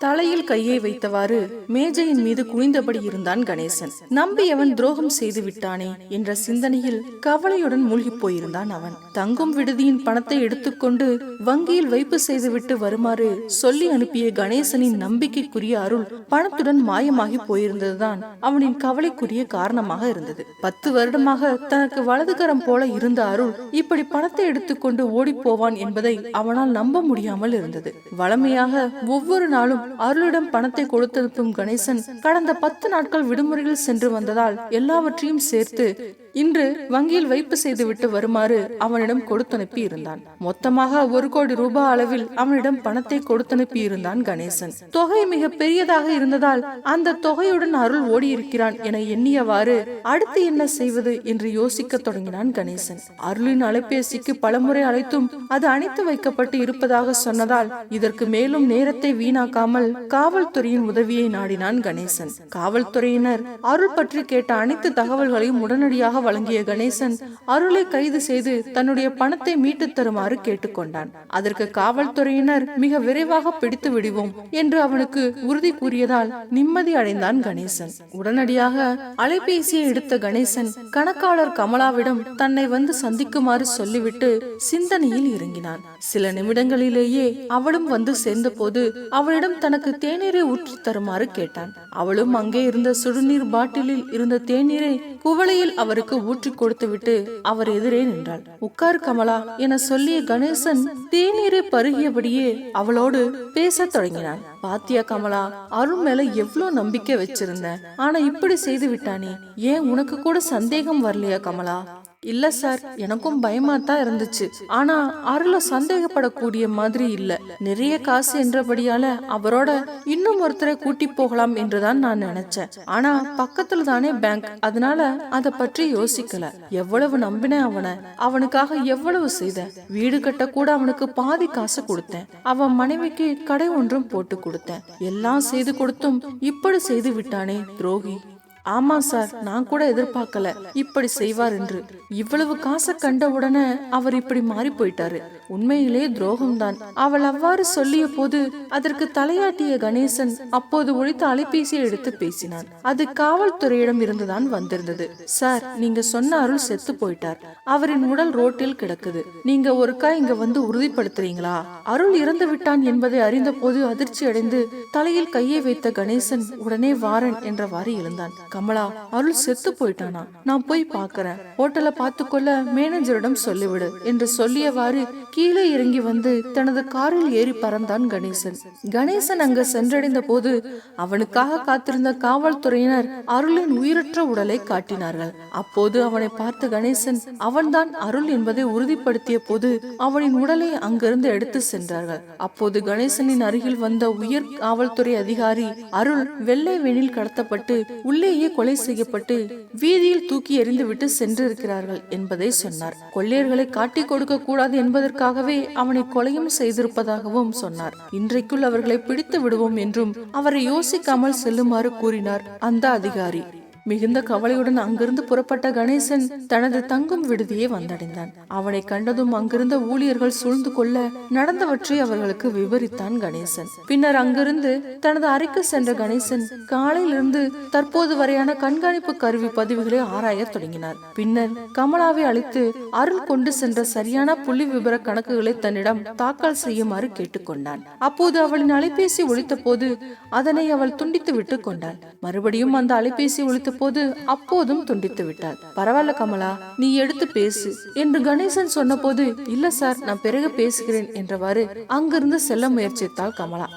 தலையில் கையை வைத்தவாறு மேஜையின் மீது குனிந்தபடி இருந்தான் கணேசன். நம்பியவன் துரோகம் செய்து விட்டானே என்ற சிந்தனையில் கவலையுடன் மூழ்கி போயிருந்தான் அவன். தங்கும் விடுதியின் பணத்தை எடுத்துக்கொண்டு வங்கியில் வைப்பு செய்துவிட்டு வருமாறு சொல்லி அனுப்பிய கணேசனின் நம்பிக்கைக்குரிய அருள் பணத்துடன் மாயமாகி போயிருந்ததுதான் அவனின் கவலைக்குரிய காரணமாக இருந்தது. பத்து வருடமாக தனக்கு வலதுகரம் போல இருந்த அருள் இப்படி பணத்தை எடுத்துக்கொண்டு ஓடிப்போவான் என்பதை அவனால் நம்ப முடியாமல் இருந்தது. வளமையாக ஒவ்வொரு நாளும் அருளிடம் பணத்தை கொடுத்தனுப்பும் கணேசன் கடந்த பத்து நாட்கள் விடுமுறையில் சென்று வந்ததால் எல்லாவற்றையும் சேர்த்து இன்று வங்கியில் வைப்பு செய்துவிட்டு வருமாறு அவனிடம் கொடுத்தனுப்பி இருந்தான் மொத்தமாக ஒரு கோடி ரூபாய் அளவில் அவனிடம் பணத்தை கொடுத்தனுப்பி இருந்தான் கணேசன். தொகை மிக பெரியதாக இருந்ததால் அந்த தொகையுடன் அருள் ஓடியிருக்கிறான் என எண்ணியவாறு அடுத்து என்ன செய்வது என்று யோசிக்க தொடங்கினான் கணேசன். அருளின் அலைபேசிக்கு பலமுறை அழைத்தும் அது அணைத்து வைக்கப்பட்டு இருப்பதாக சொன்னதால் இதற்கு மேலும் நேரத்தை வீணாக்காமல் காவல்துறையின் உதவியை நாடினான் கணேசன். காவல்துறையினர் அருள் பற்றி கேட்ட அனைத்து தகவல்களையும் உடனடியாக வழங்கிய கணேசன் அருளை கைது செய்து தன்னுடைய பணத்தை மீட்டு தருமாறு கேட்டுக்கொண்டான். அதற்கு காவல்துறையினர் மிக விரைவாக பிடித்து விடுவோம் என்று அவனுக்கு உறுதி கூறியதால் நிம்மதி அடைந்தான் கணேசன். உடனடியாக அலைபேசியை எடுத்த கணேசன் கணக்காளர் கமலாவிடம் தன்னை வந்து சந்திக்குமாறு சொல்லிவிட்டு சிந்தனையில் இறங்கினான். சில நிமிடங்களிலேயே அவளும் வந்து சேர்ந்த போது அவளிடம் தனக்கு தேநீரை ஊற்றி தருமாறு கேட்டான். அவளும் அங்கே இருந்த சுடுநீர் பாட்டிலில் இருந்த தேநீரை குவளையில் அவருக்கு ஊற்றி கொடுத்துவிட்டு அவர் எதிரே நின்றாள். உட்கார் கமலா என சொல்லிய கணேசன் தேநீரை பருகியபடியே அவளோடு பேசத் தொடங்கினான். பாத்தியா கமலா அருண் மேல எவ்வளவு நம்பிக்கை வச்சிருந்தேன் ஆனா இப்படி செய்து விட்டானே? ஏன் உனக்கு கூட சந்தேகம் வரலையா கமலா? இல்ல சார் எனக்கும் பயமா தான் இருந்துச்சு. ஆனா அருள சந்தேகப்படக்கூடிய மாதிரி இல்ல. நிறைய காசு என்றபடியால அவரோட இன்னும் ஒருத்தரை கூட்டி போகலாம் என்றுதான் நான் நினைச்சேன். ஆனா பக்கத்துல தானே பேங்க் அதனால அத பற்றி யோசிக்கல. எவ்வளவு நம்பினேன் அவனை. அவனுக்காக எவ்வளவு செய்தேன். வீடு கட்ட கூட அவனுக்கு பாதி காசு கொடுத்தேன். அவன் மனைவிக்கு கடை ஒன்றும் போட்டு கொடுத்தேன். எல்லாம் செய்து கொடுத்தும் இப்படி செய்து விட்டானே துரோகி. ஆமா சார் நான் கூட எதிர்பார்க்கல. இப்படி செய்வார் என்று. இவ்வளவு காசை கண்ட உடனே அவர் இப்படி மாறி போயிட்டாரு. உண்மையிலே துரோகம்தான். அவள் அவ்வாறு சொல்லிய போது அதற்கு தலையாட்டிய கணேசன் அப்போது ஒழித்த அலைபேசியை எடுத்து பேசினான். அது காவல்துறையிடம் இருந்துதான் வந்திருந்தது. சார் நீங்க சொன்ன அருள் செத்து போயிட்டார். அவரின் உடல் ரோட்டில் கிடக்குது. நீங்க ஒருக்கா இங்க வந்து உறுதிப்படுத்துறீங்களா? அருள் இறந்து விட்டான் என்பதை அறிந்த போது அதிர்ச்சி அடைந்து தலையில் கையை வைத்த கணேசன் உடனே வாரன் என்றவாறு எழுந்தான். கமலா அருள் செத்து போயிட்டானா? நான் போய் பாக்குறேன் ஹோட்டலை பார்த்துக்கொள்ள மேனேஜரிடம் சொல்லிவிடு என்று சொல்லியவாறு கீழே இறங்கி வந்து தனது காரில் ஏறி பறந்தான் கணேசன். கணேசன் அங்கு சென்றடைந்த போது அவனுக்காக காத்திருந்த காவல்துறையினர் அருளின் உயிரற்ற உடலை காட்டினார்கள். அப்போது அவனை பார்த்த கணேசன் அவன்தான் அருள் என்பதை உறுதிப்படுத்திய போது அவனின் உடலை அங்கிருந்து எடுத்து சென்றார்கள். அப்போது கணேசனின் அருகில் வந்த உயர் காவல்துறை அதிகாரி அருள் வெள்ளை வெளியில் கடத்தப்பட்டு உள்ளே உள்ளேயே கொலை செய்யப்பட்டு வீதியில் தூக்கி எறிந்துவிட்டு சென்றிருக்கிறார்கள் என்பதை சொன்னார். கொள்ளையர்களை காட்டிக் கொடுக்க கூடாது என்பதற்காகவே அவனை கொலையும் செய்திருப்பதாகவும் சொன்னார். இன்றைக்குள் அவர்களை பிடித்து விடுவோம் என்றும் அவரை யோசிக்காமல் செல்லுமாறு கூறினார் அந்த அதிகாரி. மிகுந்த கவலையுடன் அங்கிருந்து புறப்பட்ட கணேசன் தனது தங்கும் விடுதியை வந்தடைந்தான். அவனை கண்டதும் அங்கிருந்த ஊழியர்கள் சூழ்ந்து கொள்ள நடந்தவற்றை அவர்களுக்கு விவரித்தான் கணேசன். பின்னர் அங்கிருந்து தனது அறைக்கு சென்ற கணேசன் காலையிலிருந்து தற்போது வரையான கண்காணிப்பு கருவி பதிவுகளை ஆராயத் தொடங்கினார். பின்னர் கமலாவை அழைத்து அருள் கொண்டு சென்ற சரியான புள்ளி விபர கணக்குகளை தன்னிடம் தாக்கல் செய்யுமாறு கேட்டுக்கொண்டான் அப்போது அவளின் அலைபேசி ஒழித்த போது அதனை அவள் துண்டித்து விட்டு கொண்டாள். மறுபடியும் அந்த அலைபேசி ஒழித்த போது அப்போதும் துண்டித்து விட்டாள் பரவாயில்ல கமலா நீ எடுத்து பேசு என்று கணேசன் சொன்னபோது இல்ல சார் நான் பிறகு பேசுகிறேன் என்றவாறு அங்கிருந்து செல்ல முயற்சித்தாள் கமலா.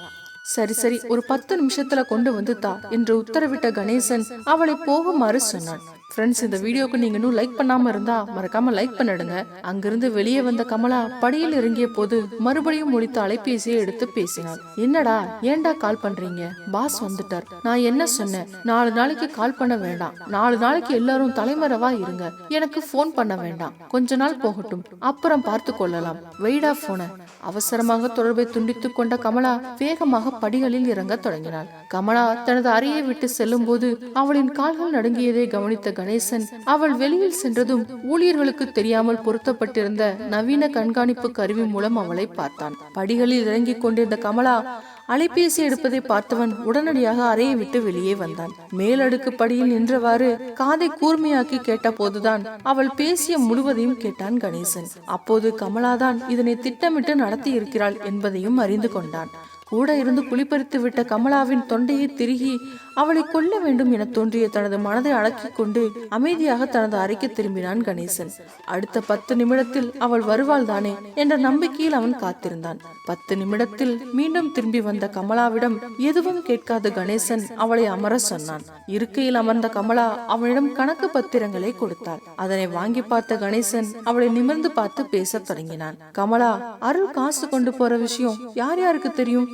சரி சரி ஒரு பத்து நிமிஷத்துல கொண்டு வந்து தா என்று உத்தரவிட்ட கணேசன் அவளை போகுமாறு சொன்னான். ஃப்ரெண்ட்ஸ் இந்த வீடியோக்கு நீங்க இன்னும் லைக் பண்ணாம இருந்தா மறக்காம லைக் பண்ணிடுங்க. அங்கிருந்து வெளியே வந்த கமலா படியில் இறங்கிய போது மறுபடியும் முடித்த அலைபேசியை எடுத்து பேசினாள். என்னடா ஏன்டா கால் பண்றீங்க? பாஸ் வந்துட்டார். நான் என்ன சொன்னேன்? நாலு நாளைக்கு கால் பண்ண வேண்டாம். நாலு நாளைக்கு எல்லாரும் தலைமறைவா இருங்க. எனக்கு ஃபோன் பண்ண வேண்டாம். கொஞ்ச நாள் போகட்டும். அப்புறம் பார்த்து கொள்ளலாம். வெயிடா போன அவசரமாக தொடர்பை துண்டித்து கொண்ட கமலா வேகமாக படிகளில் இறங்க தொடங்கினாள். கமலா தனது அறையை விட்டு செல்லும் போது அவளின் கால்கள் நடுங்கியதை கவனித்த கணேசன். அவள் வெளியில் சென்றதும் ஊழியர்களுக்கு தெரியாமல் பொருத்தப்பட்டிருந்த நவீன கண்காணிப்பு கருவி மூலம் அவளை பார்த்தான். படிகளில் இறங்கிக் கொண்டிருந்த கமலா அலைபேசி எடுப்பதை பார்த்தவன் உடனடியாக அறையை விட்டு வெளியே வந்தான். மேலடுக்கு படியில் நின்றவாறு காதை கூர்மையாக்கி கேட்ட போதுதான் அவள் பேசிய முழுவதையும் கேட்டான் கணேசன். அப்போது கமலாதான் இதனை திட்டமிட்டு நடத்தி இருக்கிறாள் என்பதையும் அறிந்து கொண்டான். கூட இருந்து குளிப்பறித்து விட்ட கமலாவின் தொண்டையை திருகி அவளை கொல்ல வேண்டும் என தோன்றிய தனது மனதை அடக்கிக் கொண்டு அமைதியாக தனது அறைக்கு திரும்பினான் கணேசன். அடுத்த பத்து நிமிடத்தில் அவள் வருவாள் தானே என்ற நம்பிக்கையில் அவன் காத்திருந்தான். பத்து நிமிடத்தில் மீண்டும் திரும்பி வந்த கமலாவிடம் எதுவும் கேட்காத கணேசன் அவளை அமர சொன்னான். இருக்கையில் அமர்ந்த கமலா அவனிடம் கணக்கு பத்திரங்களை கொடுத்தாள். அதனை வாங்கி பார்த்த கணேசன் அவளை நிமிர்ந்து பார்த்து பேசத் தொடங்கினான். கமலா அருள் காசு கொண்டு போற விஷயம் யார் யாருக்கு தெரியும்?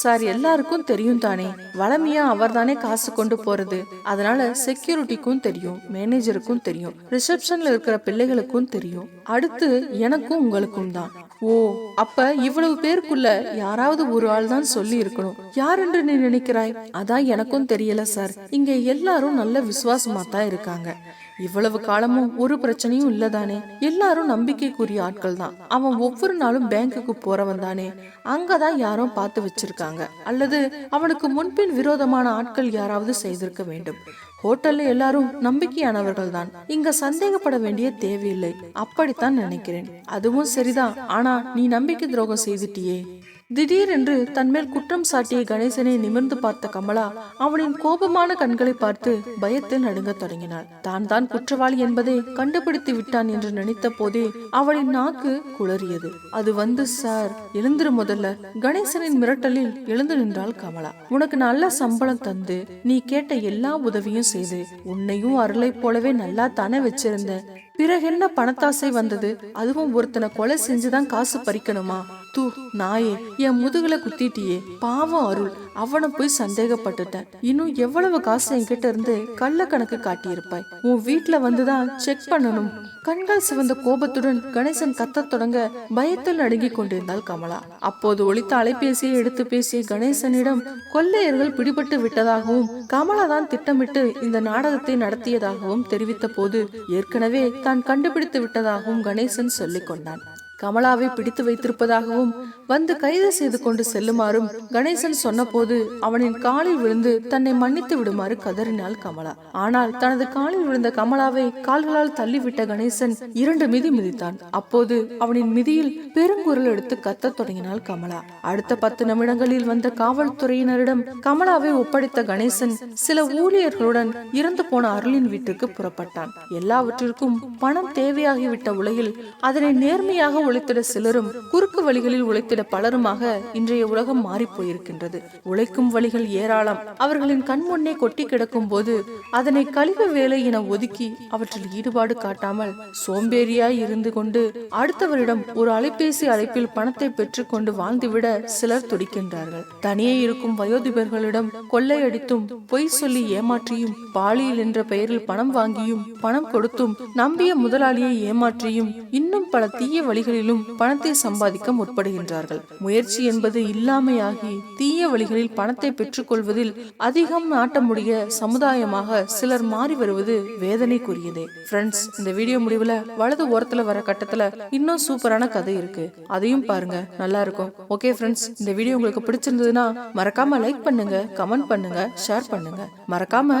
சார் எல்லாருக்கும் தெரியும் தானே. வளமையா அவர் தானே காசு கொண்டு போறது. அதனால செக்யூரிட்டிக்கும் தெரியும் மேனேஜருக்கும் தெரியும் ரிசப்ஷன்ல இருக்கிற பிள்ளைகளுக்கும் தெரியும். அடுத்து எனக்கும் உங்களுக்கும் தான். ஓ அப்ப இவ்வளவு பேருக்குள்ள யாராவது ஒரு ஆள் தான் சொல்லி இருக்கணும் யார் என்று நீ நினைக்கிறாய்? அதான் எனக்கும் தெரியல சார். இங்க எல்லாரும் நல்ல விசுவாசமா தான் இருக்காங்க. இவ்வளவு காலமும் ஒரு பிரச்சனையும் இல்லதானே? எல்லாரும் நம்பிக்கைக்குரிய ஆட்கள் தான். அவன் ஒவ்வொரு நாளும் பேங்குக்கு போறவன் தானே? அங்கதான் யாரும் பார்த்து வச்சிருக்காங்க. அல்லது அவனுக்கு முன்பின் விரோதமான ஆட்கள் யாராவது செய்திருக்க வேண்டும். ஹோட்டல்ல எல்லாரும் நம்பிக்கையானவர்கள் தான் இங்க சந்தேகப்பட வேண்டிய தேவையில்லை. அப்படித்தான் நினைக்கிறேன். அதுவும் சரிதான். ஆனா நீ நம்பிக்கை துரோகம் செய்துட்டியே. திடீரென்று தன்மேல் குற்றம் சாட்டிய கணேசனை நிமிர்ந்து பார்த்த கமலா அவனின் கோபமான கண்களை பார்த்து பயத்தில் நடுங்கத் தொடங்கினாள். தான் தான் குற்றவாளி என்பதை கண்டுபிடித்து விட்டான் என்று நினைத்த போதே அவளின் நாக்கு குளறியது. அது வந்து சார் எழுந்துரு முதல்ல. கணேசனின் மிரட்டலில் எழுந்து நின்றாள் கமலா. உனக்கு நல்ல சம்பளம் தந்து நீ கேட்ட எல்லா உதவியும் செய்து உன்னையும் அருளை போலவே நல்லா தானே வச்சிருந்த பிறகு என்ன பணத்தாசை வந்தது? அதுவும் ஒருத்தனை கொலை செஞ்சுதான் காசு பறிக்கணுமா? தூ நாயே என் முதுகுல குத்திட்டியே. பாவம் அருள். அவனை போய் சந்தேகப்பட்டுட்டேன். இன்னும் எவ்வளவு காசு என்கிட்ட இருந்து கள்ள கணக்கு காட்டியிருப்பாய். உன் வீட்டுல வந்துதான் செக் பண்ணணும். கண்கள் சிவந்த கோபத்துடன் கணேசன் கத்தத் தொடங்க பயத்தில் நடுங்கி கொண்டிருந்தாள் கமலா. அப்போது ஒழித்த அலைபேசியை எடுத்து பேசிய கணேசனிடம் கொள்ளையர்கள் பிடிபட்டு விட்டதாகவும் கமலா தான் திட்டமிட்டு இந்த நாடகத்தை நடத்தியதாகவும் தெரிவித்த போது ஏற்கனவே தான் கண்டுபிடித்து விட்டதாகவும் கணேசன் சொல்லிக் கொண்டான். கமலாவை பிடித்து வைத்திருப்பதாகவும் வந்து கைது செய்து கொண்டு செல்லுமாறும் கணேசன் சொன்னபோது அவனின் காலில் விழுந்து தன்னை மன்னித்து விடுமாறு கதறினாள் கமலா. ஆனால் தனது காலில் விழுந்த கமலாவை கால்களால் தள்ளிவிட்ட கணேசன் இரண்டு மிதி மிதித்தான். அப்போது அவனின் மிதியில் பெருங்குரல் எடுத்து கத்தத் தொடங்கினாள் கமலா. அடுத்த பத்து நிமிடங்களில் வந்த காவல்துறையினரிடம் கமலாவை ஒப்படைத்த கணேசன் சில ஊழியர்களுடன் இறந்து போன அருளின் வீட்டுக்கு புறப்பட்டான். எல்லாவற்றிற்கும் பணம் தேவையாகிவிட்ட உலகில் அதனை நேர்மையாக உழைத்திட சிலரும் குறுக்கு வழிகளில் உழைத்து உழைத்திட பலருமாக இன்றைய உலகம் மாறி போயிருக்கின்றது உழைக்கும் வழிகள் ஏராளம். அவர்களின் கண் முன்னே கொட்டி கிடக்கும் போது அதனை கழிவு வேலை என ஒதுக்கி அவற்றில் ஈடுபாடு காட்டாமல் சோம்பேறியாய் இருந்து கொண்டு அடுத்தவரிடம் ஒரு அலைபேசி அழைப்பில் பணத்தை பெற்றுக்கொண்டு வாழ்ந்துவிட சிலர் துடிக்கின்றார்கள். தனியே இருக்கும் வயோதிபர்களிடம் கொள்ளையடித்தும் பொய் சொல்லி ஏமாற்றியும் பாலியல் என்ற பெயரில் பணம் வாங்கியும் பணம் கொடுத்தும் நம்பிய முதலாளியை ஏமாற்றியும் இன்னும் பல தீய வழிகளிலும் பணத்தை சம்பாதிக்க முற்படுகின்றார்கள். முயற்சி என்பது இல்லாமையாகி தீய வழிகளில் பணத்தை பெற்றுக்கொள்வதில் அதிகம் நாட்டமுடைய சமுதாயமாக சிலர் மாறி வருவது வேதனைக்குரியதே. ஃப்ரெண்ட்ஸ் இந்த வீடியோ முடிவுல வலது ஓரத்துல வர கட்டத்துல இன்னும் சூப்பரான கதை இருக்கு. அதையும் பாருங்க நல்லா இருக்கும். ஓகே ஃப்ரெண்ட்ஸ் இந்த வீடியோ உங்களுக்கு பிடிச்சிருந்ததுன்னா மறக்காம லைக் பண்ணுங்க கமெண்ட் பண்ணுங்க ஷேர் பண்ணுங்க. மறக்காம